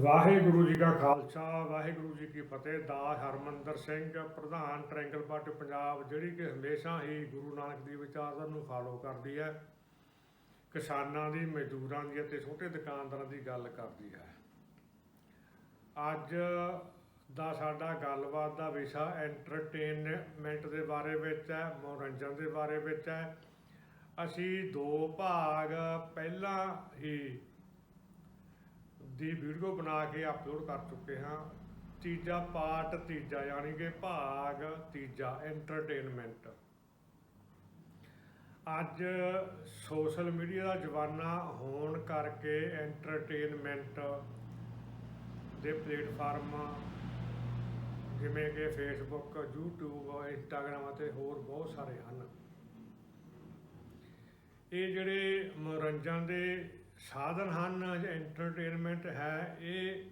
ਵਾਹਿਗੁਰੂ ਜੀ ਕਾ ਖਾਲਸਾ, ਵਾਹਿਗੁਰੂ ਜੀ ਕੀ ਫਤਿਹ। ਦਾ ਹਰਮੰਦਰ ਸਿੰਘ, ਪ੍ਰਧਾਨ triangle party Punjab, ਜਿਹੜੀ ਕਿ ਹਮੇਸ਼ਾ ਹੀ ਗੁਰੂ ਨਾਨਕ ਦੀ ਵਿਚਾਰਧਾਰਾ ਨੂੰ ਫਾਲੋ ਕਰਦੀ ਹੈ। ਕਿਸਾਨਾਂ ਦੀ, ਮਜ਼ਦੂਰਾਂ ਦੀ ਅਤੇ ਛੋਟੇ ਦੁਕਾਨਦਾਰਾਂ ਦੀ ਗੱਲ ਕਰਦੀ ਹੈ। ਅੱਜ ਦਾ ਸਾਡਾ ਗੱਲਬਾਤ ਦਾ ਵਿਸ਼ਾ ਐਂਟਰਟੇਨਮੈਂਟ ਦੇ ਬਾਰੇ ਵਿੱਚ ਹੈ, ਮਨੋਰੰਜਨ ਦੇ ਬਾਰੇ ਵਿੱਚ ਹੈ। ਅਸੀਂ ਦੋ ਭਾਗ, ਪਹਿਲਾਂ ਹੀ ਦੀ ਵੀਡੀਓ ਬਣਾ ਕੇ ਅਪਲੋਡ ਕਰ ਚੁੱਕੇ ਹਾਂ। ਤੀਜਾ ਪਾਰਟ ਤੀਜਾ ਯਾਨੀ ਕਿ ਭਾਗ, ਤੀਜਾ ਐਂਟਰਟੇਨਮੈਂਟ ਅੱਜ ਸੋਸ਼ਲ ਮੀਡੀਆ ਦਾ ਜ਼ਮਾਨਾ ਹੋਣ ਕਰਕੇ ਐਂਟਰਟੇਨਮੈਂਟ ਦੇ ਪਲੇਟਫਾਰਮ ਜਿਵੇਂ ਕਿ ਫੇਸਬੁੱਕ YouTube ਇੰਸਟਾਗ੍ਰam ਅਤੇ ਹੋਰ ਬਹੁਤ ਸਾਰੇ ਹਨ। ਇਹ ਜਿਹੜੇ ਮਨੋਰੰਜਨ ਦੇ ਸਾਧਨ ਹਨ ਐਂਟਰਟੇਨਮੈਂਟ ਹੈ, ਇਹ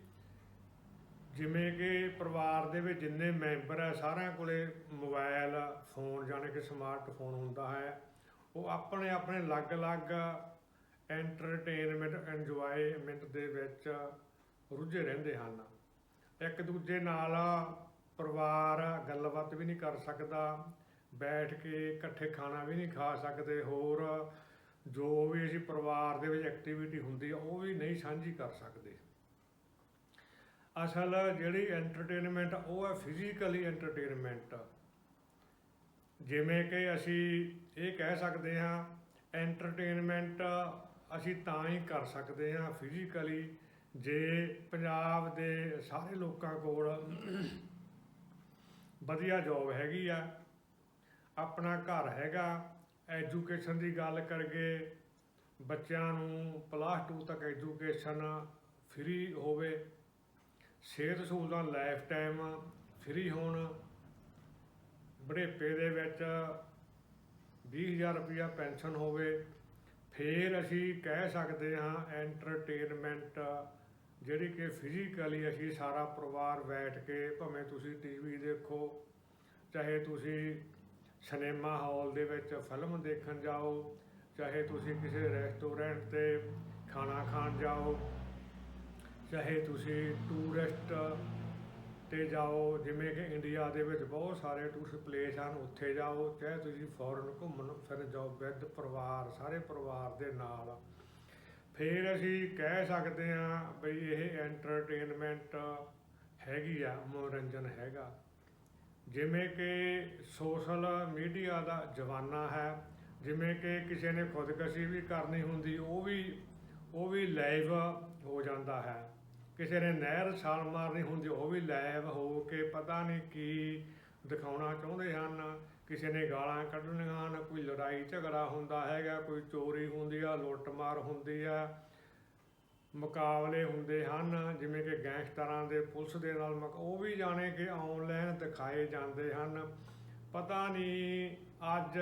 ਜਿਵੇਂ ਕਿ ਪਰਿਵਾਰ ਦੇ ਵਿੱਚ ਜਿੰਨੇ ਮੈਂਬਰ ਹੈ, ਸਾਰਿਆਂ ਕੋਲੇ ਮੋਬਾਈਲ ਫੋਨ ਜਾਣੀ ਕਿ ਸਮਾਰਟਫੋਨ ਹੁੰਦਾ ਹੈ। ਉਹ ਆਪਣੇ ਆਪਣੇ ਅਲੱਗ-ਅਲੱਗ ਐਂਟਰਟੇਨਮੈਂਟ ਇੰਜੋਇਮੈਂਟ ਦੇ ਵਿੱਚ ਰੁੱਝੇ ਰਹਿੰਦੇ ਹਨ। ਇੱਕ ਦੂਜੇ ਨਾਲ ਪਰਿਵਾਰ ਗੱਲਬਾਤ ਵੀ ਨਹੀਂ ਕਰ ਸਕਦਾ, ਬੈਠ ਕੇ ਇਕੱਠੇ ਖਾਣਾ ਵੀ ਨਹੀਂ ਖਾ ਸਕਦੇ, ਹੋਰ ਜੋ ਵੀ ਅਸੀਂ ਪਰਿਵਾਰ ਦੇ ਵਿੱਚ ਐਕਟੀਵਿਟੀ ਹੁੰਦੀ ਆ, ਉਹ ਵੀ ਨਹੀਂ ਸਾਂਝੀ ਕਰ ਸਕਦੇ। ਅਸਲ ਜਿਹੜੀ ਐਂਟਰਟੇਨਮੈਂਟ ਉਹ ਹੈ ਫਿਜ਼ੀਕਲੀ ਐਂਟਰਟੇਨਮੈਂਟ ਜਿਵੇਂ ਕਿ ਅਸੀਂ ਇਹ ਕਹਿ ਸਕਦੇ ਹਾਂ ਐਂਟਰਟੇਨਮੈਂਟ ਅਸੀਂ ਤਾਂ ਹੀ ਕਰ ਸਕਦੇ ਹਾਂ ਫਿਜ਼ੀਕਲੀ ਜੇ ਪੰਜਾਬ ਦੇ ਸਾਰੇ ਲੋਕਾਂ ਕੋਲ ਵਧੀਆ ਜੌਬ ਹੈਗੀ ਆ, ਆਪਣਾ ਘਰ ਹੈਗਾ ਐਜੂਕੇਸ਼ਨ ਦੀ ਗੱਲ ਕਰਗੇ ਬੱਚਿਆਂ ਨੂੰ ਪਲੱਸ 2 ਤੱਕ ਐਜੂਕੇਸ਼ਨ ਫ੍ਰੀ ਹੋਵੇ, ਸਿਹਤ ਸਹੂਲਤਾਂ ਲਾਈਫ ਟਾਈਮ ਫ੍ਰੀ ਹੋਣ, ਬੁਢੇਪੇ ਦੇ ਵਿੱਚ 20000 ਰੁਪਇਆ ਪੈਨਸ਼ਨ ਹੋਵੇ, ਫਿਰ ਅਸੀਂ ਕਹਿ ਸਕਦੇ ਹਾਂ ਐਂਟਰਟੇਨਮੈਂਟ ਜਿਹੜੀ ਕਿ ਫਿਜ਼ੀਕਲੀ ਅਸੀਂ ਸਾਰਾ ਪਰਿਵਾਰ ਬੈਠ ਕੇ ਭਾਵੇਂ ਤੁਸੀਂ ਟੀਵੀ ਦੇਖੋ, ਚਾਹੇ ਤੁਸੀਂ ਸਿਨੇਮਾ ਹਾਲ ਦੇ ਵਿੱਚ ਫਿਲਮ ਦੇਖਣ ਜਾਓ, ਚਾਹੇ ਤੁਸੀਂ ਕਿਸੇ ਰੈਸਟੋਰੈਂਟ ਤੇ ਖਾਣਾ ਖਾਣ ਜਾਓ, ਚਾਹੇ ਤੁਸੀਂ ਟੂਰਿਸਟ ਤੇ ਜਾਓ, ਜਿਵੇਂ ਕਿ ਇੰਡੀਆ ਦੇ ਵਿੱਚ ਬਹੁਤ ਸਾਰੇ ਟੂਰਿਸਟ ਪਲੇਸ ਹਨ, ਉੱਥੇ ਜਾਓ, ਚਾਹੇ ਤੁਸੀਂ ਫੋਰਨ ਘੁੰਮਣ, ਫਿਰ ਜਾਓ, ਵਿਦ ਪਰਿਵਾਰ, ਸਾਰੇ ਪਰਿਵਾਰ ਦੇ ਨਾਲ। ਫਿਰ ਅਸੀਂ ਕਹਿ ਸਕਦੇ ਹਾਂ ਬਈ ਇਹ ਐਂਟਰਟੇਨਮੈਂਟ ਹੈਗੀ ਆ, ਮਨੋਰੰਜਨ ਹੈਗਾ। ਜਿਵੇਂ ਕਿ ਸੋਸ਼ਲ ਮੀਡੀਆ ਦਾ ਜ਼ਮਾਨਾ ਹੈ, ਜਿਵੇਂ ਕਿ ਕਿਸੇ ਨੇ ਖੁਦਕਸ਼ੀ ਵੀ ਕਰਨੀ ਹੁੰਦੀ, ਉਹ ਵੀ ਉਹ ਵੀ ਲਾਈਵ ਹੋ ਜਾਂਦਾ ਹੈ। ਕਿਸੇ ਨੇ ਨਹਿਰ ਛਾਲ ਮਾਰਨੀ ਹੁੰਦੀ, ਉਹ ਵੀ ਲਾਈਵ ਹੋ ਕੇ ਪਤਾ ਨਹੀਂ ਕੀ ਦਿਖਾਉਣਾ ਚਾਹੁੰਦੇ ਹਨ। ਕਿਸੇ ਨੇ ਗਾਲਾਂ ਕੱਢਣੀਆਂ ਹਨ, ਕੋਈ ਲੜਾਈ ਝਗੜਾ ਹੁੰਦਾ ਹੈਗਾ, ਕੋਈ ਚੋਰੀ ਹੁੰਦੀ ਆ, ਲੁੱਟਮਾਰ ਹੁੰਦੀ ਆ। ਮੁਕਾਬਲੇ ਹੁੰਦੇ ਹਨ, ਜਿਵੇਂ ਕਿ ਗੈਂਗਸਟਰਾਂ ਦੇ ਪੁਲਿਸ ਦੇ ਨਾਲ ਮੁਕ- ਉਹ ਵੀ ਜਾਣੇ ਕਿ ਆਨਲਾਈਨ ਦਿਖਾਏ ਜਾਂਦੇ ਹਨ। ਪਤਾ ਨਹੀਂ ਅੱਜ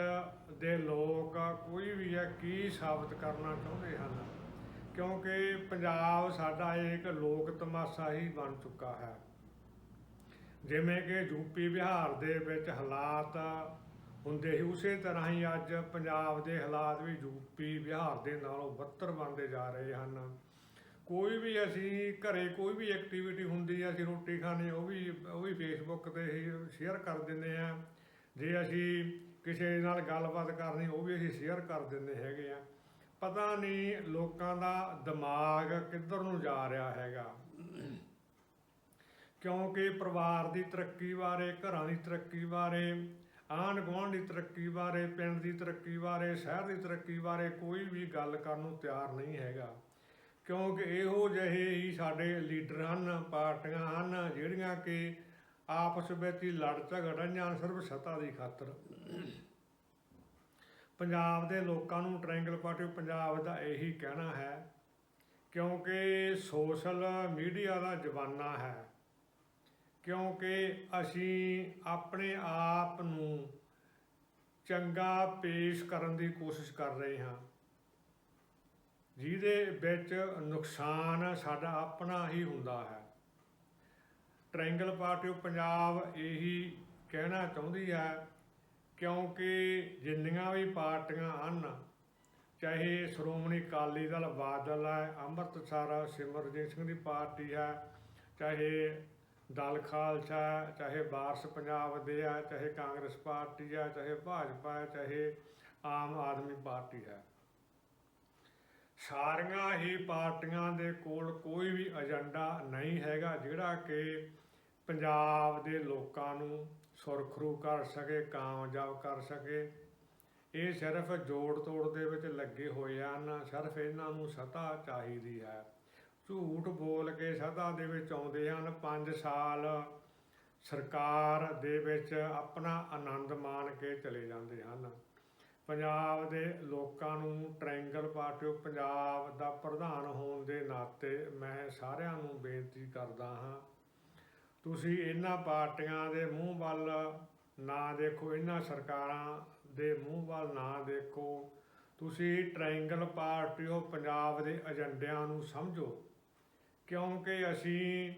ਦੇ ਲੋਕ ਕੋਈ ਵੀ ਹੈ, ਕੀ ਸਾਬਤ ਕਰਨਾ ਚਾਹੁੰਦੇ ਹਨ। ਕਿਉਂਕਿ ਪੰਜਾਬ ਸਾਡਾ ਇੱਕ ਲੋਕ ਤਮਾਸ਼ਾ ਹੀ ਬਣ ਚੁੱਕਾ ਹੈ। ਜਿਵੇਂ ਕਿ ਯੂਪੀ ਬਿਹਾਰ ਦੇ ਵਿੱਚ ਹਾਲਾਤ ਹੁੰਦੇ ਸੀ ਉਸੇ ਤਰ੍ਹਾਂ ਹੀ ਅੱਜ ਪੰਜਾਬ ਦੇ ਹਾਲਾਤ ਵੀ ਯੂਪੀ ਬਿਹਾਰ ਦੇ ਨਾਲੋਂ ਬੱਤਰ ਬਣਦੇ ਜਾ ਰਹੇ ਹਨ। ਕੋਈ ਵੀ ਅਸੀਂ ਘਰੇ ਕੋਈ ਵੀ ਐਕਟੀਵਿਟੀ ਹੁੰਦੀ ਹੈ ਅਸੀਂ ਰੋਟੀ ਖਾਣੀ, ਉਹ ਵੀ ਉਹ ਵੀ ਫੇਸਬੁੱਕ ਤੇ ਹੀ ਸ਼ੇਅਰ ਕਰ ਦਿੰਦੇ ਆ। ਜੇ ਅਸੀਂ ਕਿਸੇ ਨਾਲ ਗੱਲਬਾਤ ਕਰਨੀ, ਉਹ ਵੀ ਅਸੀਂ ਸ਼ੇਅਰ ਕਰ ਦਿੰਦੇ ਹੈਗੇ ਆ। ਪਤਾ ਨਹੀਂ ਲੋਕਾਂ ਦਾ ਦਿਮਾਗ ਕਿੱਧਰ ਨੂੰ ਜਾ ਰਿਹਾ ਹੈਗਾ। ਕਿਉਂਕਿ ਪਰਿਵਾਰ ਦੀ ਤਰੱਕੀ ਬਾਰੇ, ਘਰਾਂ ਦੀ ਤਰੱਕੀ ਬਾਰੇ ਆਂਢ ਗੁਆਂਢ ਦੀ ਤਰੱਕੀ ਬਾਰੇ, ਪਿੰਡ ਦੀ ਤਰੱਕੀ ਬਾਰੇ, ਸ਼ਹਿਰ ਦੀ ਤਰੱਕੀ ਬਾਰੇ ਕੋਈ ਵੀ ਗੱਲ ਕਰਨ ਨੂੰ ਤਿਆਰ ਨਹੀਂ ਹੈਗਾ। ਕਿਉਂਕਿ ਇਹੋ ਜਿਹੇ ਹੀ ਸਾਡੇ ਲੀਡਰ ਹਨ, ਪਾਰਟੀਆਂ ਹਨ, ਜਿਹੜੀਆਂ ਕਿ ਆਪਸ ਵਿੱਚ ਹੀ ਲੜ ਝਗੜ ਰਹੀਆਂ ਹਨ ਸਿਰਫ ਸੱਤਾ ਦੀ ਖਾਤਰ। ਪੰਜਾਬ ਦੇ ਲੋਕਾਂ ਨੂੰ ਟ੍ਰਾਇੰਗਲ ਪਾਰਟੀ ਪੰਜਾਬ ਦਾ ਇਹੀ ਕਹਿਣਾ ਹੈ, ਕਿਉਂਕਿ ਸੋਸ਼ਲ ਮੀਡੀਆ ਦਾ ਜ਼ਮਾਨਾ ਹੈ, ਕਿਉਂਕਿ ਅਸੀਂ ਆਪਣੇ ਆਪ ਨੂੰ ਚੰਗਾ ਪੇਸ਼ ਕਰਨ ਦੀ ਕੋਸ਼ਿਸ਼ ਕਰ ਰਹੇ ਹਾਂ। ਜਿਹਦੇ ਵਿੱਚ ਨੁਕਸਾਨ ਸਾਡਾ ਆਪਣਾ ਹੀ ਹੁੰਦਾ ਹੈ। ਟ੍ਰਾਇੰਗਲ ਪਾਰਟੀ ਆਫ ਪੰਜਾਬ ਇਹੀ ਕਹਿਣਾ ਚਾਹੁੰਦੀ ਹੈ ਕਿਉਂਕਿ ਜਿੰਨੀਆਂ ਵੀ ਪਾਰਟੀਆਂ ਹਨ ਚਾਹੇ ਸ਼੍ਰੋਮਣੀ ਅਕਾਲੀ ਦਲ ਬਾਦਲ ਹੈ ਅੰਮ੍ਰਿਤਸਰ ਸਿਮਰਜੀਤ ਸਿੰਘ ਦੀ ਪਾਰਟੀ ਹੈ ਚਾਹੇ ਦਲ ਖਾਲਸਾ ਹੈ, ਚਾਹੇ ਵਾਰਸ ਪੰਜਾਬ ਦੇ ਹੈ ਚਾਹੇ ਕਾਂਗਰਸ ਪਾਰਟੀ ਹੈ ਚਾਹੇ ਭਾਜਪਾ ਹੈ ਚਾਹੇ ਆਮ ਆਦਮੀ ਪਾਰਟੀ ਹੈ। ਸਾਰੀਆਂ ਹੀ ਪਾਰਟੀਆਂ ਦੇ ਕੋਲ ਕੋਈ ਵੀ ਏਜੰਡਾ ਨਹੀਂ ਹੈਗਾ, ਜਿਹੜਾ ਕਿ ਪੰਜਾਬ ਦੇ ਲੋਕਾਂ ਨੂੰ ਸੁਰਖਰੂ ਕਰ ਸਕੇ, ਕਾਮਯਾਬ ਕਰ ਸਕੇ। ਇਹ ਸਿਰਫ ਜੋੜ ਤੋੜ ਦੇ ਵਿੱਚ ਲੱਗੇ ਹੋਏ ਹਨ, ਸਿਰਫ ਇਹਨਾਂ ਨੂੰ ਸਤਾ ਚਾਹੀਦੀ ਹੈ। ਝੂਠ ਬੋਲ ਕੇ ਸਤਾ ਦੇ ਵਿੱਚ ਆਉਂਦੇ ਹਨ। 5 ਸਾਲ ਸਰਕਾਰ ਦੇ ਵਿੱਚ ਆਪਣਾ ਆਨੰਦ ਮਾਣ ਕੇ ਚਲੇ ਜਾਂਦੇ ਹਨ। ਪੰਜਾਬ ਦੇ ਲੋਕਾਂ ਨੂੰ ਟ੍ਰਾਇੰਗਲ ਪਾਰਟੀ ਆਫ ਪੰਜਾਬ ਦਾ ਪ੍ਰਧਾਨ ਹੋਣ ਦੇ ਨਾਤੇ ਮੈਂ ਸਾਰਿਆਂ ਨੂੰ ਬੇਨਤੀ ਕਰਦਾ ਹਾਂ। ਤੁਸੀਂ ਇਹਨਾਂ ਪਾਰਟੀਆਂ ਦੇ ਮੂੰਹ ਵੱਲ ਨਾ ਦੇਖੋ, ਇਹਨਾਂ ਸਰਕਾਰਾਂ ਦੇ ਮੂੰਹ ਵੱਲ ਨਾ ਦੇਖੋ। ਤੁਸੀਂ ਟ੍ਰਾਇੰਗਲ ਪਾਰਟੀ ਆਫ ਪੰਜਾਬ ਦੇ ਏਜੰਡਿਆਂ ਨੂੰ ਸਮਝੋ, ਕਿਉਂਕਿ ਅਸੀਂ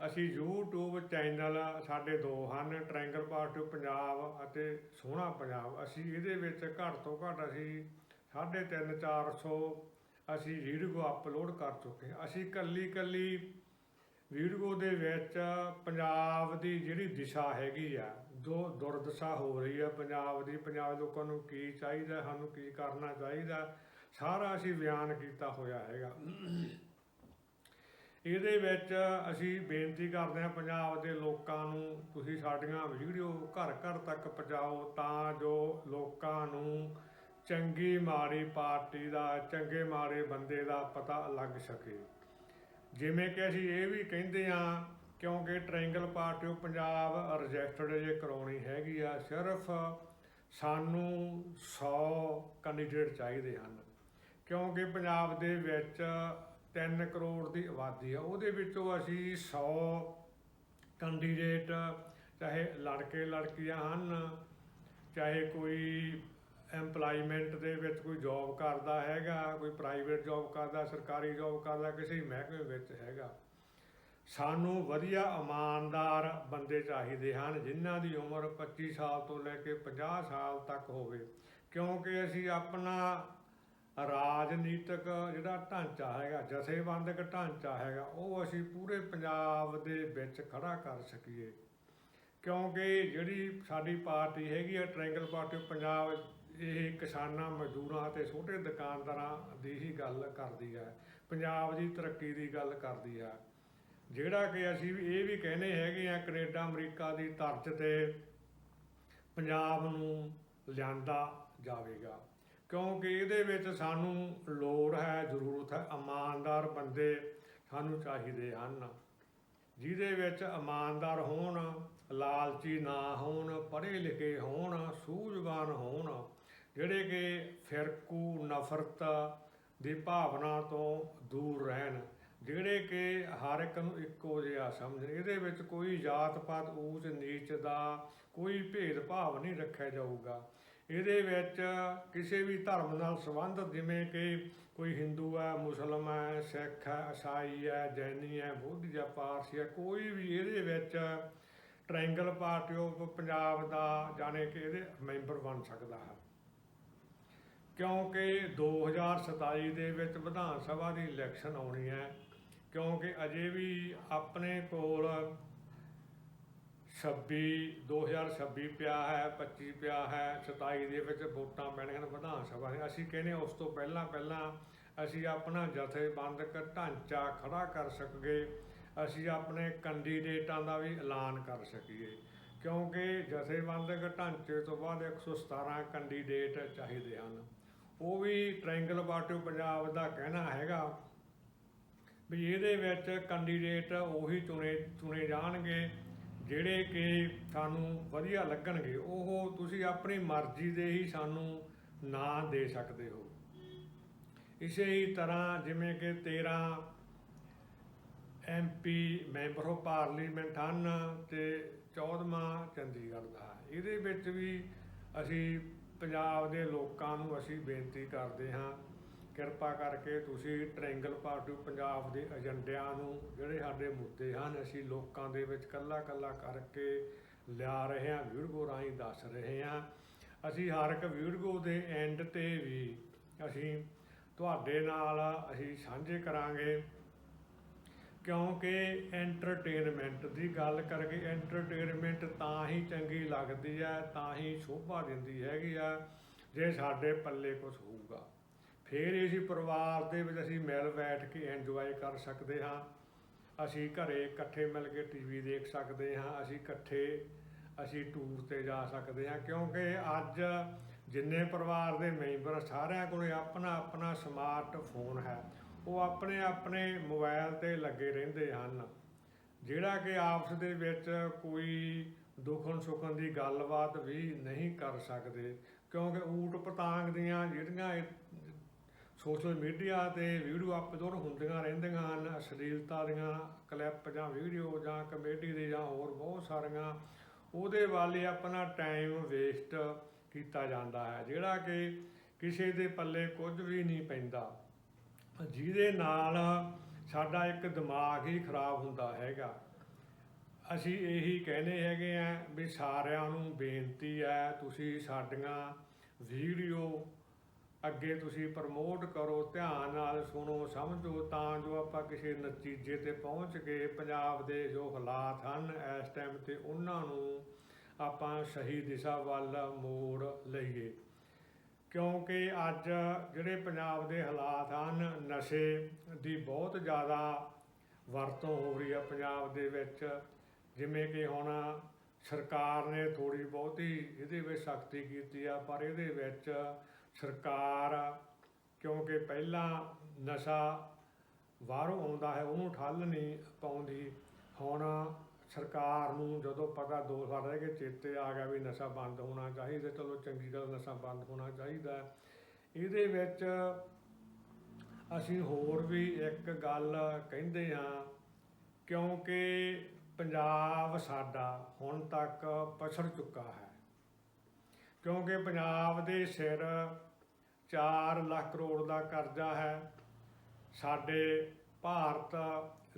ਅਸੀਂ YouTube ਚੈਨਲ ਸਾਡੇ ਦੋ ਹਨ ਟ੍ਰਾਇੰਗਲ ਪਾਰਟੀ ਪੰਜਾਬ ਅਤੇ ਸੋਹਣਾ ਪੰਜਾਬ। ਅਸੀਂ ਇਹਦੇ ਵਿੱਚ ਘੱਟ ਤੋਂ ਘੱਟ ਅਸੀਂ 3.5 400 ਅਸੀਂ ਵੀਡੀਓ ਅਪਲੋਡ ਕਰ ਚੁੱਕੇ ਅਸੀਂ ਕੱਲੀ ਕੱਲੀ ਵੀਡੀਓ ਦੇ ਵਿੱਚ ਪੰਜਾਬ ਦੀ ਜਿਹੜੀ ਦਿਸ਼ਾ ਹੈਗੀ ਆ, ਜੋ ਦੁਰਦਸ਼ਾ ਹੋ ਰਹੀ ਆ ਪੰਜਾਬ ਦੀ, ਪੰਜਾਬ ਲੋਕਾਂ ਨੂੰ ਕੀ ਚਾਹੀਦਾ, ਸਾਨੂੰ ਕੀ ਕਰਨਾ ਚਾਹੀਦਾ, ਸਾਰਾ ਅਸੀਂ ਬਿਆਨ ਕੀਤਾ ਹੋਇਆ ਹੈਗਾ। ਇਹਦੇ ਵਿੱਚ ਅਸੀਂ ਬੇਨਤੀ ਕਰਦੇ ਹਾਂ ਪੰਜਾਬ ਦੇ ਲੋਕਾਂ ਨੂੰ, ਤੁਸੀਂ ਸਾਡੀਆਂ ਵੀਡੀਓ ਘਰ ਘਰ ਤੱਕ ਪਹੁੰਚਾਓ ਤਾਂ ਜੋ ਲੋਕਾਂ ਨੂੰ ਚੰਗੀ ਮਾੜੀ ਪਾਰਟੀ ਦਾ, ਚੰਗੇ ਮਾੜੇ ਬੰਦੇ ਦਾ ਪਤਾ ਲੱਗ ਸਕੇ। ਜਿਵੇਂ ਕਿ ਅਸੀਂ ਇਹ ਵੀ ਕਹਿੰਦੇ ਹਾਂ, ਕਿਉਂਕਿ ਟ੍ਰਾਇੰਗਲ ਪਾਰਟੀ ਉਹ ਪੰਜਾਬ ਰਜਿਸਟਰਡ ਜੇ ਕਰਾਉਣੀ ਹੈਗੀ ਆ, ਸਿਰਫ ਸਾਨੂੰ 100 ਕੈਂਡੀਡੇਟ ਚਾਹੀਦੇ ਹਨ। ਕਿਉਂਕਿ ਪੰਜਾਬ ਦੇ ਵਿੱਚ 3 ਕਰੋੜ ਦੀ ਆਬਾਦੀ ਆ, ਉਹਦੇ ਵਿੱਚੋਂ ਅਸੀਂ 100 ਕੈਂਡੀਡੇਟ ਚਾਹੇ ਲੜਕੇ ਲੜਕੀਆਂ ਹਨ, ਚਾਹੇ ਕੋਈ ਐਮਪਲਾਈਮੈਂਟ ਦੇ ਵਿੱਚ ਕੋਈ ਜੌਬ ਕਰਦਾ ਹੈਗਾ, ਕੋਈ ਪ੍ਰਾਈਵੇਟ ਜੌਬ ਕਰਦਾ, ਸਰਕਾਰੀ ਜੌਬ ਕਰਦਾ, ਕਿਸੇ ਮਹਿਕਮੇ ਵਿੱਚ ਹੈਗਾ। ਸਾਨੂੰ ਵਧੀਆ ਇਮਾਨਦਾਰ ਬੰਦੇ ਚਾਹੀਦੇ ਹਨ, ਜਿਨ੍ਹਾਂ ਦੀ ਉਮਰ 25 ਸਾਲ ਤੋਂ ਲੈ ਕੇ 50 ਸਾਲ ਤੱਕ ਹੋਵੇ, ਕਿਉਂਕਿ ਅਸੀਂ ਆਪਣਾ ਰਾਜਨੀਤਿਕ ਜਿਹੜਾ ਢਾਂਚਾ ਹੈਗਾ, ਜਥੇਬੰਦਕ ਢਾਂਚਾ ਹੈਗਾ, ਉਹ ਅਸੀਂ ਪੂਰੇ ਪੰਜਾਬ ਦੇ ਵਿੱਚ ਖੜਾ ਕਰ ਸਕੀਏ। ਕਿਉਂਕਿ ਜਿਹੜੀ ਸਾਡੀ ਪਾਰਟੀ ਹੈਗੀ ਹੈ ਟ੍ਰਾਇੰਗਲ ਪਾਰਟੀ ਪੰਜਾਬ ਇਹ ਕਿਸਾਨਾਂ, ਮਜ਼ਦੂਰਾਂ ਅਤੇ ਛੋਟੇ ਦੁਕਾਨਦਾਰਾਂ ਦੀ ਹੀ ਗੱਲ ਕਰਦੀ ਹੈ ਪੰਜਾਬ ਦੀ ਤਰੱਕੀ ਦੀ ਗੱਲ ਕਰਦੀ ਹੈ ਜਿਹੜਾ ਕਿ ਅਸੀਂ ਵੀ ਇਹ ਵੀ ਕਹਿੰਦੇ ਹੈਗੇ ਆ, ਕੈਨੇਡਾ, ਅਮਰੀਕਾ ਦੀ ਤਰਜ਼ ਤੇ ਪੰਜਾਬ ਨੂੰ ਲਿਆਂਦਾ ਜਾਵੇਗਾ। ਕਿਉਂਕਿ ਇਹਦੇ ਵਿੱਚ ਸਾਨੂੰ ਲੋੜ ਹੈ, ਜ਼ਰੂਰਤ ਹੈ। ਇਮਾਨਦਾਰ ਬੰਦੇ ਸਾਨੂੰ ਚਾਹੀਦੇ ਹਨ। ਜਿਹਦੇ ਵਿੱਚ ਇਮਾਨਦਾਰ ਹੋਣ, ਲਾਲਚੀ ਨਾ ਹੋਣ, ਪੜ੍ਹੇ ਲਿਖੇ ਹੋਣ, ਸੂਝਵਾਨ ਹੋਣ, ਜਿਹੜੇ ਕਿ ਫਿਰਕੂ, ਨਫ਼ਰਤ ਦੀ ਭਾਵਨਾ ਤੋਂ ਦੂਰ ਰਹਿਣ, ਜਿਹੜੇ ਕਿ ਹਰ ਇੱਕ ਨੂੰ ਇੱਕੋ ਜਿਹਾ ਸਮਝਣ। ਇਹਦੇ ਵਿੱਚ ਕੋਈ ਜਾਤ ਪਾਤ ਊਚ ਨੀਚ ਦਾ ਕੋਈ ਭੇਦ ਭਾਵ ਨਹੀਂ ਰੱਖਿਆ ਜਾਊਗਾ। ਇਹਦੇ ਵਿੱਚ ਕਿਸੇ ਵੀ ਧਰਮ ਨਾਲ ਸੰਬੰਧਿਤ ਜਿਵੇਂ ਕਿ ਕੋਈ ਹਿੰਦੂ ਹੈ, ਮੁਸਲਮ ਹੈ, ਸਿੱਖ ਹੈ ਈਸਾਈ ਹੈ, ਜੈਨੀ ਹੈ, ਬੁੱਧ ਜਾਂ ਪਾਰਸੀ ਹੈ, ਕੋਈ ਵੀ ਇਹਦੇ ਵਿੱਚ ਟ੍ਰਾਇੰਗਲ ਪਾਰਟੀ ਆਫ ਪੰਜਾਬ ਦਾ ਜਾਣੇ ਕਿ ਇਹਦੇ ਮੈਂਬਰ ਬਣ ਸਕਦਾ ਹੈ। ਕਿਉਂਕਿ 2027 ਦੇ ਵਿੱਚ ਵਿਧਾਨ ਸਭਾ ਦੀ ਇਲੈਕਸ਼ਨ ਆਉਣੀ ਹੈ, ਕਿਉਂਕਿ ਅਜੇ ਵੀ ਆਪਣੇ ਕੋਲ 26 2026 ਪਿਆ ਹੈ 25 ਪਿਆ ਹੈ 27 ਦੇ ਵਿੱਚ ਵੋਟਾਂ ਪੈਣੀਆਂ ਨੇ ਵਿਧਾਨ ਸਭਾ ਦੇ ਅਸੀਂ ਕਹਿੰਦੇ ਉਸ ਤੋਂ ਪਹਿਲਾਂ ਪਹਿਲਾਂ ਅਸੀਂ ਆਪਣਾ ਜਥੇਬੰਦਕ ਢਾਂਚਾ ਖੜਾ ਕਰ ਸਕੀਏ। ਅਸੀਂ ਆਪਣੇ ਕੈਂਡੀਡੇਟਾਂ ਦਾ ਵੀ ਐਲਾਨ ਕਰ ਸਕੀਏ। ਕਿਉਂਕਿ ਜਥੇਬੰਦਕ ਢਾਂਚੇ ਤੋਂ ਬਾਅਦ 117 ਕੈਂਡੀਡੇਟ ਚਾਹੀਦੇ ਹਨ। ਉਹ ਵੀ ਟ੍ਰਾਇੰਗਲ ਪਾਰਟੀ ਪੰਜਾਬ ਦਾ ਕਹਿਣਾ ਹੈਗਾ ਵੀ ਇਹਦੇ ਵਿੱਚ ਕੈਂਡੀਡੇਟ ਉਹੀ ਚੁਣੇ ਚੁਣੇ ਜਾਣਗੇ। ਜਿਹੜੇ ਕਿ ਸਾਨੂੰ ਵਧੀਆ ਲੱਗਣਗੇ, ਉਹ ਤੁਸੀਂ ਆਪਣੀ ਮਰਜ਼ੀ ਦੇ ਹੀ ਸਾਨੂੰ ਨਾਂ ਦੇ ਸਕਦੇ ਹੋ। ਇਸੇ ਹੀ ਤਰ੍ਹਾਂ ਜਿਵੇਂ ਕਿ 13 ਐਮਪੀ ਮੈਂਬਰ ਆਫ ਪਾਰਲੀਮੈਂਟ ਹਨ ਤੇ 14ਵਾਂ ਚੰਡੀਗੜ੍ਹ ਦਾ। ਇਹਦੇ ਵਿੱਚ ਵੀ ਅਸੀਂ ਪੰਜਾਬ ਦੇ ਲੋਕਾਂ ਨੂੰ ਅਸੀਂ ਬੇਨਤੀ ਕਰਦੇ ਹਾਂ ਕਿਰਪਾ ਕਰਕੇ ਤੁਸੀਂ ਟ੍ਰਾਇੰਗਲ ਪਾਰਟੀ ਪੰਜਾਬ ਦੇ ਏਜੰਡਿਆਂ ਨੂੰ ਜਿਹੜੇ ਸਾਡੇ ਮੁੱਦੇ ਹਨ, ਅਸੀਂ ਲੋਕਾਂ ਦੇ ਵਿੱਚ ਕੱਲਾ ਕੱਲਾ ਕਰਕੇ ਲਿਆ ਰਹੇ ਹਾਂ ਵੀਡੀਓ ਰਾਹੀਂ ਦੱਸ ਰਹੇ ਹਾਂ। ਅਸੀਂ ਹਰ ਇੱਕ ਵੀਡੀਓ ਦੇ ਐਂਡ ਤੇ ਵੀ ਅਸੀਂ ਤੁਹਾਡੇ ਨਾਲ ਅਸੀਂ ਸਾਂਝੇ ਕਰਾਂਗੇ। ਕਿਉਂਕਿ ਐਂਟਰਟੇਨਮੈਂਟ ਦੀ ਗੱਲ ਕਰਕੇ ਐਂਟਰਟੇਨਮੈਂਟ ਤਾਂ ਹੀ ਚੰਗੀ ਲੱਗਦੀ ਹੈ, ਤਾਂ ਹੀ ਸ਼ੋਭਾ ਦਿੰਦੀ ਹੈਗੀ ਆ, ਜੇ ਸਾਡੇ ਪੱਲੇ ਕੁਝ ਹੋਊਗਾ। ਫਿਰ ਅਸੀਂ ਪਰਿਵਾਰ ਦੇ ਵਿੱਚ ਅਸੀਂ ਮਿਲ ਬੈਠ ਕੇ ਇੰਜੋਏ ਕਰ ਸਕਦੇ ਹਾਂ। ਅਸੀਂ ਘਰੇ ਇਕੱਠੇ ਮਿਲ ਕੇ ਟੀਵੀ ਦੇਖ ਸਕਦੇ ਹਾਂ। ਅਸੀਂ ਇਕੱਠੇ ਅਸੀਂ ਟੂਰ ਤੇ ਜਾ ਸਕਦੇ ਹਾਂ। ਕਿਉਂਕਿ ਅੱਜ ਜਿੰਨੇ ਪਰਿਵਾਰ ਦੇ ਮੈਂਬਰ ਸਾਰਿਆਂ ਕੋਲ ਆਪਣਾ ਆਪਣਾ ਸਮਾਰਟਫੋਨ ਹੈ। ਉਹ ਆਪਣੇ ਆਪਣੇ ਮੋਬਾਈਲ ਤੇ ਲੱਗੇ ਰਹਿੰਦੇ ਹਨ। ਜਿਹੜਾ ਕਿ ਆਪਸ ਦੇ ਵਿੱਚ ਕੋਈ ਦੁੱਖਣ ਸੁੱਖਣ ਦੀ ਗੱਲਬਾਤ ਵੀ ਨਹੀਂ ਕਰ ਸਕਦੇ। ਕਿਉਂਕਿ ਊਟ ਪਤਾਂਗ ਦੀਆਂ ਜਿਹੜੀਆਂ ਸੋਸ਼ਲ ਮੀਡੀਆ ਤੇ ਵੀਡੀਓ ਅਪਲੋਡ ਹੁੰਦੀਆਂ ਰਹਿੰਦੀਆਂ ਹਨ, ਅਸ਼ਲੀਲਤਾ ਦੀਆਂ ਕਲਿੱਪ ਜਾਂ ਵੀਡੀਓ ਜਾਂ ਕਮੇਡੀ ਦੇ ਜਾਂ ਹੋਰ ਬਹੁਤ ਸਾਰੀਆਂ, ਉਹਦੇ ਵੱਲ ਹੀ ਆਪਣਾ ਟਾਈਮ ਵੇਸਟ ਕੀਤਾ ਜਾਂਦਾ ਹੈ, ਜਿਹੜਾ ਕਿ ਕਿਸੇ ਦੇ ਪੱਲੇ ਕੁਝ ਵੀ ਨਹੀਂ ਪੈਂਦਾ। ਜਿਹਦੇ ਨਾਲ ਸਾਡਾ ਇੱਕ ਦਿਮਾਗ ਹੀ ਖਰਾਬ ਹੁੰਦਾ ਹੈਗਾ। ਅਸੀਂ ਇਹੀ ਕਹਿੰਦੇ ਹੈਗੇ ਆ ਵੀ ਸਾਰਿਆਂ ਨੂੰ ਬੇਨਤੀ ਹੈ, ਤੁਸੀਂ ਸਾਡੀਆਂ ਵੀਡੀਓ ਅੱਗੇ ਤੁਸੀਂ ਪ੍ਰਮੋਟ ਕਰੋ, ਧਿਆਨ ਨਾਲ ਸੁਣੋ, ਸਮਝੋ, ਤਾਂ ਜੋ ਆਪਾਂ ਕਿਸੇ ਨਤੀਜੇ ਤੇ ਪਹੁੰਚ ਕੇ ਪੰਜਾਬ ਦੇ ਜੋ ਹਾਲਾਤ ਹਨ, ਇਸ ਟਾਈਮ ਤੇ ਉਹਨਾਂ ਨੂੰ ਆਪਾਂ ਸਹੀ ਦਿਸ਼ਾ ਵੱਲ ਮੋੜ ਲਈਏ। ਕਿਉਂਕਿ ਅੱਜ ਜਿਹੜੇ ਪੰਜਾਬ ਦੇ ਹਾਲਾਤ ਹਨ, ਨਸ਼ੇ ਦੀ ਬਹੁਤ ਜ਼ਿਆਦਾ ਵਰਤੋਂ ਹੋ ਰਹੀ ਹੈ ਪੰਜਾਬ ਦੇ ਵਿੱਚ। ਜਿਵੇਂ ਕਿ ਹੁਣ ਸਰਕਾਰ ਨੇ ਥੋੜੀ ਬਹੁਤੀ ਇਹਦੇ ਵਿੱਚ ਸਖਤੀ ਕੀਤੀ ਆ, ਪਰ ਇਹਦੇ ਵਿੱਚ ਸਰਕਾਰ ਕਿਉਂਕਿ ਪਹਿਲਾਂ ਨਸ਼ਾ ਬਾਹਰੋਂ ਆਉਂਦਾ ਹੈ, ਉਹਨੂੰ ਠੱਲ ਨਹੀਂ ਪਾਉਂਦੀ। ਹੁਣ ਸਰਕਾਰ ਨੂੰ ਜਦੋਂ ਪਤਾ ਦੋ ਸਾਲ ਰਹਿ ਗਏ ਚੇਤੇ ਆ ਗਿਆ ਵੀ ਨਸ਼ਾ ਬੰਦ ਹੋਣਾ ਚਾਹੀਦਾ, ਚਲੋ ਚੰਗੀ ਗੱਲ ਨਸ਼ਾ ਬੰਦ ਹੋਣਾ ਚਾਹੀਦਾ ਇਹਦੇ ਵਿੱਚ ਅਸੀਂ ਹੋਰ ਵੀ ਇੱਕ ਗੱਲ ਕਹਿੰਦੇ ਹਾਂ, ਕਿਉਂਕਿ ਪੰਜਾਬ ਸਾਡਾ ਹੁਣ ਤੱਕ ਪਛੜ ਚੁੱਕਾ ਹੈ। ਕਿਉਂਕਿ ਪੰਜਾਬ ਦੇ ਸਿਰ 4 ਲੱਖ ਕਰੋੜ ਦਾ ਕਰਜ਼ਾ ਹੈ। ਸਾਡੇ ਭਾਰਤ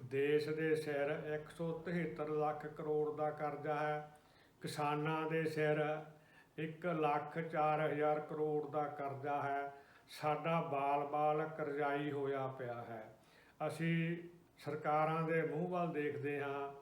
ਦੇਸ਼ ਦੇ ਸਿਰ 173 ਲੱਖ ਕਰੋੜ ਦਾ ਕਰਜ਼ਾ ਹੈ। ਕਿਸਾਨਾਂ ਦੇ ਸਿਰ 1 ਲੱਖ 4000 ਕਰੋੜ ਦਾ ਕਰਜ਼ਾ ਹੈ। ਸਾਡਾ ਬਾਲ-ਬਾਲ ਕਰਜ਼ਾਈ ਹੋਇਆ ਪਿਆ ਹੈ। ਅਸੀਂ ਸਰਕਾਰਾਂ ਦੇ ਮੂੰਹ ਵੱਲ ਦੇਖਦੇ ਹਾਂ।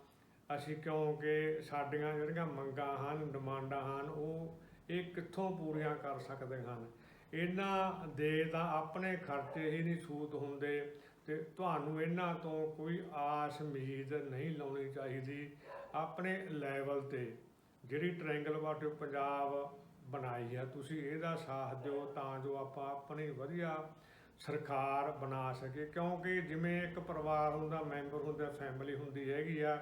ਅਸੀਂ ਕਿਉਂਕਿ ਸਾਡੀਆਂ ਜਿਹੜੀਆਂ ਮੰਗਾਂ ਹਨ, ਡਿਮਾਂਡਾਂ ਹਨ, ਉਹ ਇਹ ਕਿੱਥੋਂ ਪੂਰੀਆਂ ਕਰ ਸਕਦੇ ਹਨ? ਇਹਨਾਂ ਦੇ ਤਾਂ ਆਪਣੇ ਖਰਚੇ ਹੀ ਨਹੀਂ ਸੂਤ ਹੁੰਦੇ ਤੇ ਤੁਹਾਨੂੰ ਇਹਨਾਂ ਤੋਂ ਕੋਈ ਆਸ ਉਮੀਦ ਨਹੀਂ ਲਾਉਣੀ ਚਾਹੀਦੀ ਆਪਣੇ ਲੈਵਲ ਤੇ। ਜਿਹੜੀ ਟ੍ਰਾਇੰਗਲ ਵਾਟਰ ਪੰਜਾਬ ਬਣਾਈ ਹੈ ਤੁਸੀਂ ਇਹਦਾ ਸਾਥ ਦਿਓ ਤਾਂ ਜੋ ਆਪਾਂ ਆਪਣੀ ਵਧੀਆ ਸਰਕਾਰ ਬਣਾ ਸਕੇ ਕਿਉਂਕਿ ਜਿਵੇਂ ਇੱਕ ਪਰਿਵਾਰ ਹੁੰਦਾ, ਮੈਂਬਰ ਹੁੰਦਾ ਫੈਮਿਲੀ ਹੁੰਦੀ ਹੈਗੀ ਆ,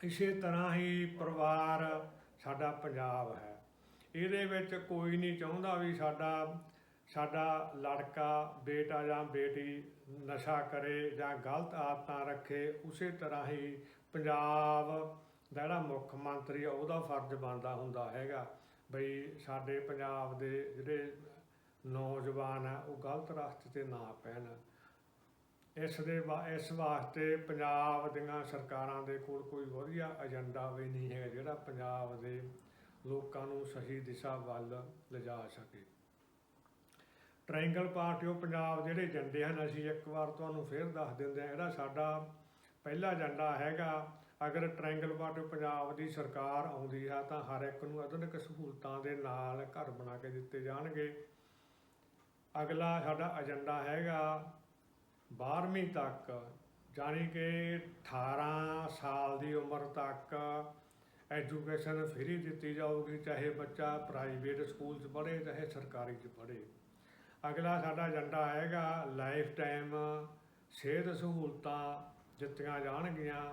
ਇਸੇ ਤਰ੍ਹਾਂ ਹੀ ਪਰਿਵਾਰ ਸਾਡਾ ਪੰਜਾਬ ਹੈ। ਇਹਦੇ ਵਿੱਚ ਕੋਈ ਨਹੀਂ ਚਾਹੁੰਦਾ ਵੀ ਸਾਡਾ ਸਾਡਾ ਲੜਕਾ, ਬੇਟਾ ਜਾਂ ਬੇਟੀ ਨਸ਼ਾ ਕਰੇ ਜਾਂ ਗਲਤ ਆਦਤਾਂ ਰੱਖੇ, ਉਸੇ ਤਰ੍ਹਾਂ ਹੀ ਪੰਜਾਬ ਦਾ ਜਿਹੜਾ ਮੁੱਖ ਮੰਤਰੀ ਆ, ਉਹਦਾ ਫਰਜ਼ ਬਣਦਾ ਹੁੰਦਾ ਹੈਗਾ ਬਈ ਸਾਡੇ ਪੰਜਾਬ ਦੇ ਜਿਹੜੇ ਨੌਜਵਾਨ ਆ, ਉਹ ਗਲਤ ਰਸਤੇ ਤੇ ਨਾ ਪੈਣ। ਇਸ ਦੇ ਇਸ ਵਾਸਤੇ ਪੰਜਾਬ ਦੀਆਂ ਸਰਕਾਰਾਂ ਦੇ ਕੋਲ ਕੋਈ ਵਧੀਆ ਏਜੰਡਾ ਵੀ ਨਹੀਂ ਹੈ ਜਿਹੜਾ ਪੰਜਾਬ ਦੇ ਲੋਕਾਂ ਨੂੰ ਸਹੀ ਦਿਸ਼ਾ ਵੱਲ ਲਿਜਾ ਸਕੇ। ਟ੍ਰਾਇੰਗਲ ਪਾਰਟੀ ਉਹ ਪੰਜਾਬ ਜਿਹੜੇ ਏਜੰਡੇ ਹਨ, ਅਸੀਂ ਇੱਕ ਵਾਰ ਤੁਹਾਨੂੰ ਫੇਰ ਦੱਸ ਦਿੰਦੇ ਹਾਂ ਇਹਦਾ ਸਾਡਾ ਪਹਿਲਾ ਏਜੰਡਾ ਹੈਗਾ, ਅਗਰ ਟ੍ਰਾਇੰਗਲ ਪਾਰਟੀ ਪੰਜਾਬ ਦੀ ਸਰਕਾਰ ਆਉਂਦੀ ਹੈ, ਤਾਂ ਹਰ ਇੱਕ ਨੂੰ ਆਧੁਨਿਕ ਸਹੂਲਤਾਂ ਦੇ ਨਾਲ ਘਰ ਬਣਾ ਕੇ ਦਿੱਤੇ ਜਾਣਗੇ। ਅਗਲਾ ਸਾਡਾ ਏਜੰਡਾ ਹੈਗਾ 12ਵੀਂ ਤੱਕ, ਜਾਣੀ ਕਿ 18 ਸਾਲ ਦੀ ਉਮਰ ਤੱਕ ਐਜੂਕੇਸ਼ਨ ਫ੍ਰੀ ਦਿੱਤੀ ਜਾਊਗੀ, ਚਾਹੇ ਬੱਚਾ ਪ੍ਰਾਈਵੇਟ ਸਕੂਲ 'ਚ ਪੜ੍ਹੇ, ਚਾਹੇ ਸਰਕਾਰੀ 'ਚ ਪੜ੍ਹੇ। ਅਗਲਾ ਸਾਡਾ ਏਜੰਡਾ ਹੈਗਾ ਲਾਈਫ ਟਾਈਮ ਸਿਹਤ ਸਹੂਲਤਾਂ ਦਿੱਤੀਆਂ ਜਾਣਗੀਆਂ।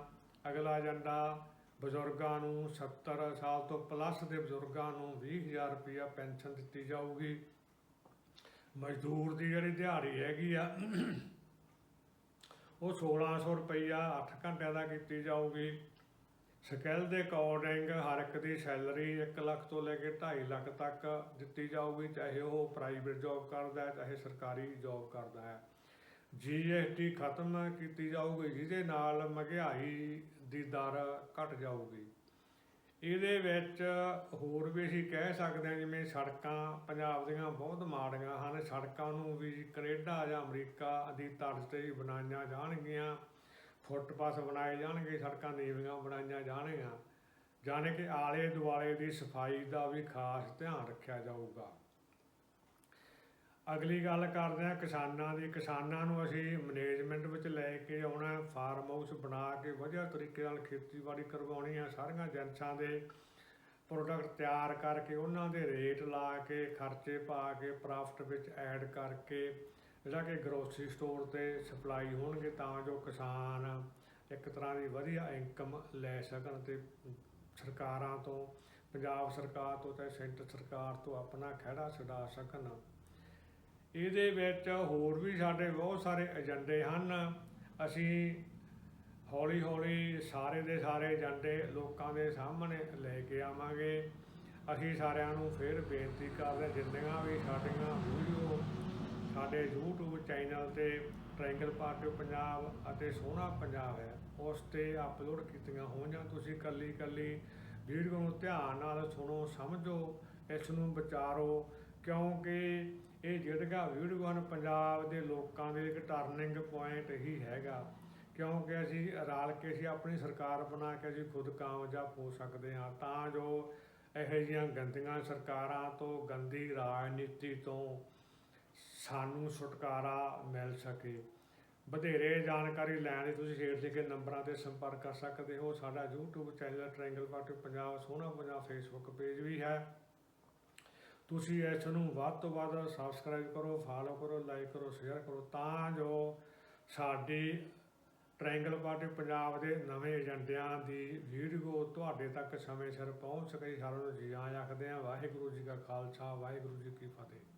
ਅਗਲਾ ਏਜੰਡਾ ਬਜ਼ੁਰਗਾਂ ਨੂੰ 70 ਸਾਲ ਤੋਂ ਪਲੱਸ ਦੇ ਬਜ਼ੁਰਗਾਂ ਨੂੰ 20000 ਰੁਪਇਆ ਪੈਨਸ਼ਨ ਦਿੱਤੀ ਜਾਊਗੀ। ਮਜ਼ਦੂਰ ਦੀ ਜਿਹੜੀ ਦਿਹਾੜੀ ਹੈਗੀ ਆ, ਉਹ 1600 ਰੁਪਈਆ 8 ਘੰਟਿਆਂ ਦਾ ਕੀਤੀ ਜਾਊਗੀ। ਸਕਿੱਲ ਦੇ ਅਕੋਰਡਿੰਗ ਹਰ ਇੱਕ ਦੀ ਸੈਲਰੀ 1 ਲੱਖ ਤੋਂ ਲੈ ਕੇ 2.5 ਲੱਖ ਤੱਕ ਦਿੱਤੀ ਜਾਊਗੀ, ਚਾਹੇ ਉਹ ਪ੍ਰਾਈਵੇਟ ਜੌਬ ਕਰਦਾ ਹੈ, ਚਾਹੇ ਸਰਕਾਰੀ ਜੌਬ ਕਰਦਾ ਹੈ। ਜੀਐਸਟੀ ਖਤਮ ਕੀਤੀ ਜਾਊਗੀ, ਜਿਹਦੇ ਨਾਲ ਮਹਿੰਗਾਈ ਦੀ ਦਰ ਘਟ ਜਾਊਗੀ। ਇਹਦੇ ਵਿੱਚ ਹੋਰ ਵੀ ਅਸੀਂ ਕਹਿ ਸਕਦੇ ਹਾਂ, ਜਿਵੇਂ ਸੜਕਾਂ, ਪੰਜਾਬ ਦੀਆਂ ਬਹੁਤ ਮਾੜੀਆਂ ਹਨ। ਸੜਕਾਂ ਨੂੰ ਵੀ ਕੈਨੇਡਾ ਜਾਂ ਅਮਰੀਕਾ ਦੀ ਤਰਜ਼ ਤੇ ਬਣਾਈਆਂ ਜਾਣਗੀਆਂ। ਫੁੱਟਪਾਥ ਬਣਾਏ ਜਾਣਗੇ, ਸੜਕਾਂ ਨੀਵੀਆਂ ਬਣਾਈਆਂ ਜਾਣਗੀਆਂ। ਜਾਣੇ ਕਿ ਆਲੇ ਦੁਆਲੇ ਦੀ ਸਫ਼ਾਈ ਦਾ ਵੀ ਖਾਸ ਧਿਆਨ ਰੱਖਿਆ ਜਾਊਗਾ। ਅਗਲੀ ਗੱਲ ਕਰਦੇ ਹਾਂ ਕਿਸਾਨਾਂ ਦੀ। ਕਿਸਾਨਾਂ ਨੂੰ ਅਸੀਂ ਮੈਨੇਜਮੈਂਟ ਵਿੱਚ ਲੈ ਕੇ ਆਉਣਾ, ਫਾਰਮ ਹਾਊਸ ਬਣਾ ਕੇ ਵਧੀਆ ਤਰੀਕੇ ਨਾਲ ਖੇਤੀਬਾੜੀ ਕਰਵਾਉਣੀ ਹੈ ਸਾਰੀਆਂ ਏਜੰਟਾਂ ਦੇ ਪ੍ਰੋਡਕਟ ਤਿਆਰ ਕਰਕੇ ਉਹਨਾਂ ਦੇ ਰੇਟ ਲਾ ਕੇ, ਖਰਚੇ ਪਾ ਕੇ, ਪ੍ਰੋਫਿਟ ਵਿੱਚ ਐਡ ਕਰਕੇ ਜਿਹੜਾ ਕਿ ਗਰੋਸਰੀ ਸਟੋਰ ਤੇ ਸਪਲਾਈ ਹੋਣਗੇ ਤਾਂ ਜੋ ਕਿਸਾਨ ਇੱਕ ਤਰ੍ਹਾਂ ਦੀ ਵਧੀਆ ਇਨਕਮ ਲੈ ਸਕਣ ਤੇ ਸਰਕਾਰਾਂ ਤੋਂ, ਪੰਜਾਬ ਸਰਕਾਰ ਤੋਂ ਤੇ ਸੈਂਟਰ ਸਰਕਾਰ ਤੋਂ ਆਪਣਾ ਖਹਿੜਾ ਛਡਾ ਸਕਣ। ਇਹਦੇ ਵਿੱਚ ਹੋਰ ਵੀ ਸਾਡੇ ਬਹੁਤ ਸਾਰੇ ਏਜੰਡੇ ਹਨ। ਅਸੀਂ ਹੌਲੀ ਹੌਲੀ ਸਾਰੇ ਦੇ ਸਾਰੇ ਏਜੰਡੇ ਲੋਕਾਂ ਦੇ ਸਾਹਮਣੇ ਲੈ ਕੇ ਆਵਾਂਗੇ। ਅਸੀਂ ਸਾਰਿਆਂ ਨੂੰ ਫਿਰ ਬੇਨਤੀ ਕਰਦੇ ਜਿੰਨੀਆਂ ਵੀ ਸਾਡੀਆਂ ਵੀਡੀਓ ਸਾਡੇ YouTube ਚੈਨਲ ਤੇ ਟ੍ਰਾਇੰਗਲ ਪਾਰਟੀ ਪੰਜਾਬ ਅਤੇ ਸੋਹਣਾ ਪੰਜਾਬ ਹੈ, ਉਸ ਤੇ ਅਪਲੋਡ ਕੀਤੀਆਂ ਹੋਈਆਂ। ਤੁਸੀਂ ਕੱਲੀ ਕੱਲੀ ਵੀਡੀਓ ਨੂੰ ਧਿਆਨ ਨਾਲ ਸੁਣੋ, ਸਮਝੋ ਇਸ ਨੂੰ ਵਿਚਾਰੋ, ਕਿਉਂਕਿ ਇਹ ਜਿਹੜੀਆਂ ਵੀਡੀਓ ਹਨ ਪੰਜਾਬ ਦੇ ਲੋਕਾਂ ਦੇ ਇੱਕ ਟਰਨਿੰਗ ਪੁਆਇੰਟ ਹੀ ਹੈਗਾ। ਕਿਉਂਕਿ ਅਸੀਂ ਰਲ ਕੇ ਅਸੀਂ ਆਪਣੀ ਸਰਕਾਰ ਬਣਾ ਕੇ ਅਸੀਂ ਖੁਦ ਕਾਮਯਾਬ ਹੋ ਸਕਦੇ ਹਾਂ, ਤਾਂ ਜੋ ਇਹੋ ਜਿਹੀਆਂ ਗੰਦੀਆਂ ਸਰਕਾਰਾਂ ਤੋਂ, ਗੰਦੀ ਰਾਜਨੀਤੀ ਤੋਂ ਸਾਨੂੰ ਛੁਟਕਾਰਾ ਮਿਲ ਸਕੇ। ਵਧੇਰੇ ਜਾਣਕਾਰੀ ਲੈਣ ਲਈ ਤੁਸੀਂ ਹੇਠ ਲਿਖੇ ਨੰਬਰਾਂ ਤੇ ਸੰਪਰਕ ਕਰ ਸਕਦੇ ਹੋ। ਸਾਡਾ YouTube channel triangle party Punjab ਸੋਹਣਾ ਪੰਜਾਬ ਫੇਸਬੁੱਕ ਪੇਜ ਵੀ ਹੈ। ਤੁਸੀਂ ਇਸ ਨੂੰ ਵੱਧ ਤੋਂ ਵੱਧ ਸਬਸਕ੍ਰਾਈਬ ਕਰੋ ਫਾਲੋ ਕਰੋ ਲਾਈਕ ਕਰੋ ਸ਼ੇਅਰ ਕਰੋ ਤਾਂ ਜੋ ਸਾਡੀ ਟ੍ਰਾਇੰਗਲ ਪਾਰਟੀ ਪੰਜਾਬ ਦੇ ਨਵੇਂ ਏਜੰਡਿਆਂ ਦੀ ਵੀਡੀਓ ਤੁਹਾਡੇ ਤੱਕ ਸਮੇਂ ਸਿਰ ਪਹੁੰਚ ਸਕੇ। ਸਾਰਿਆਂ ਨੂੰ ਜੀ ਆਖਦੇ ਹਾਂ। ਵਾਹਿਗੁਰੂ ਜੀ ਕਾ ਖਾਲਸਾ, ਵਾਹਿਗੁਰੂ ਜੀ ਕੀ ਫਤਿਹ।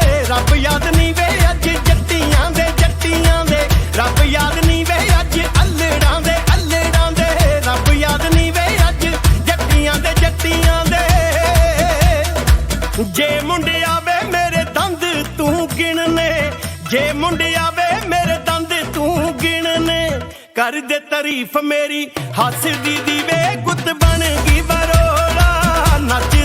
ਰੱਬ ਯਾਦ ਨਹੀਂ ਵੇ ਅੱਜ ਜੱਟੀਆਂ ਦੇ ਜੱਟੀਆਂ ਦੇ। ਰੱਬ ਯਾਦ ਨਹੀਂ ਵੇ ਅੱਜ ਅੱਲੜਾਂ ਦੇ ਅੱਲੜਾਂ ਦੇ। ਰੱਬ ਯਾਦ ਨਹੀਂ ਵੇ ਅੱਜ ਜੱਟੀਆਂ ਦੇ ਜੱਟੀਆਂ ਦੇ। ਜੇ ਮੁੰਡਿਆ ਵੇ ਮੇਰੇ ਦੰਦ ਤੂੰ ਗਿਣਨੇ, ਜੇ ਮੁੰਡਿਆ ਵੇ ਮੇਰੇ ਦੰਦ ਤੂੰ ਗਿਣਨੇ, ਕਰ ਦੇ ਤਾਰੀਫ ਮੇਰੀ, ਹੱਸਦੀ ਦੀ ਵੇ ਗੁੱਤ ਬਣ ਗਈ ਬਰੋਲਾ। ਨੱਚ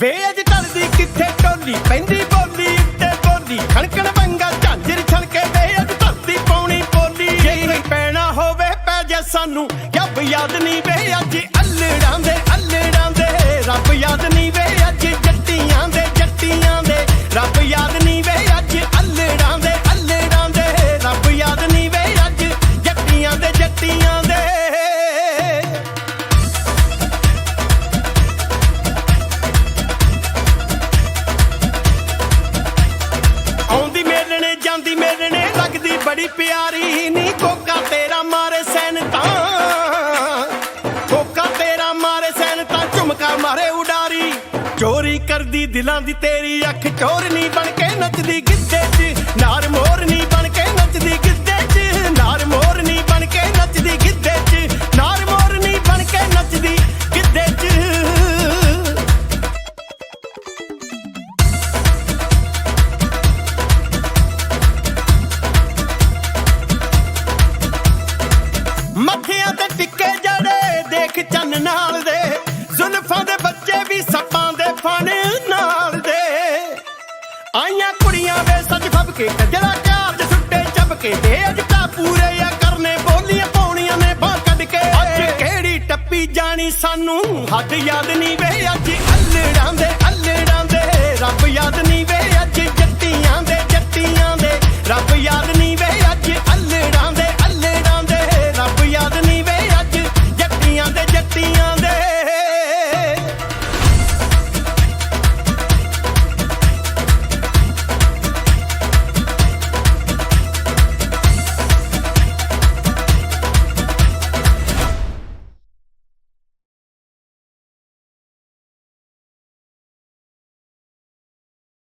ਵੇ ਅਜ ਢਲਦੀ ਕਿੱਥੇ ਟੋਲੀ ਪੈਂਦੀ ਬੋਲੀ ਬੋਲੀ। ਮਾਰੇ। ਚੋਰੀ ਕਰਦੀ ਦਿਲਾਂ ਦੀ ਤੇਰੀ ਅੱਖ ਚੋਰ ਚੋਰਨੀ ਬਣ ਕੇ ਨੱਚਦੀ ਗਿੱਧੇ 'ਚ। ਨਾਰ ਮੋਰਨੀ ਨਹੀਂ ਸਾਨੂੰ, ਹੱਦ ਯਾਦ ਨਹੀਂ ਵੇ ਅੱਜ। ਅਲੜਾਂ ਦੇ ਅਲੜਾਂ ਦੇ, ਰੱਬ ਯਾਦ ਨਹੀਂ ਵੇ ਅੱਜ। ਜੱਟੀਆਂ ਦੇ ਜੱਟੀਆਂ ਦੇ, ਰੱਬ ਯਾਦ ਨਹੀਂ ਵੇ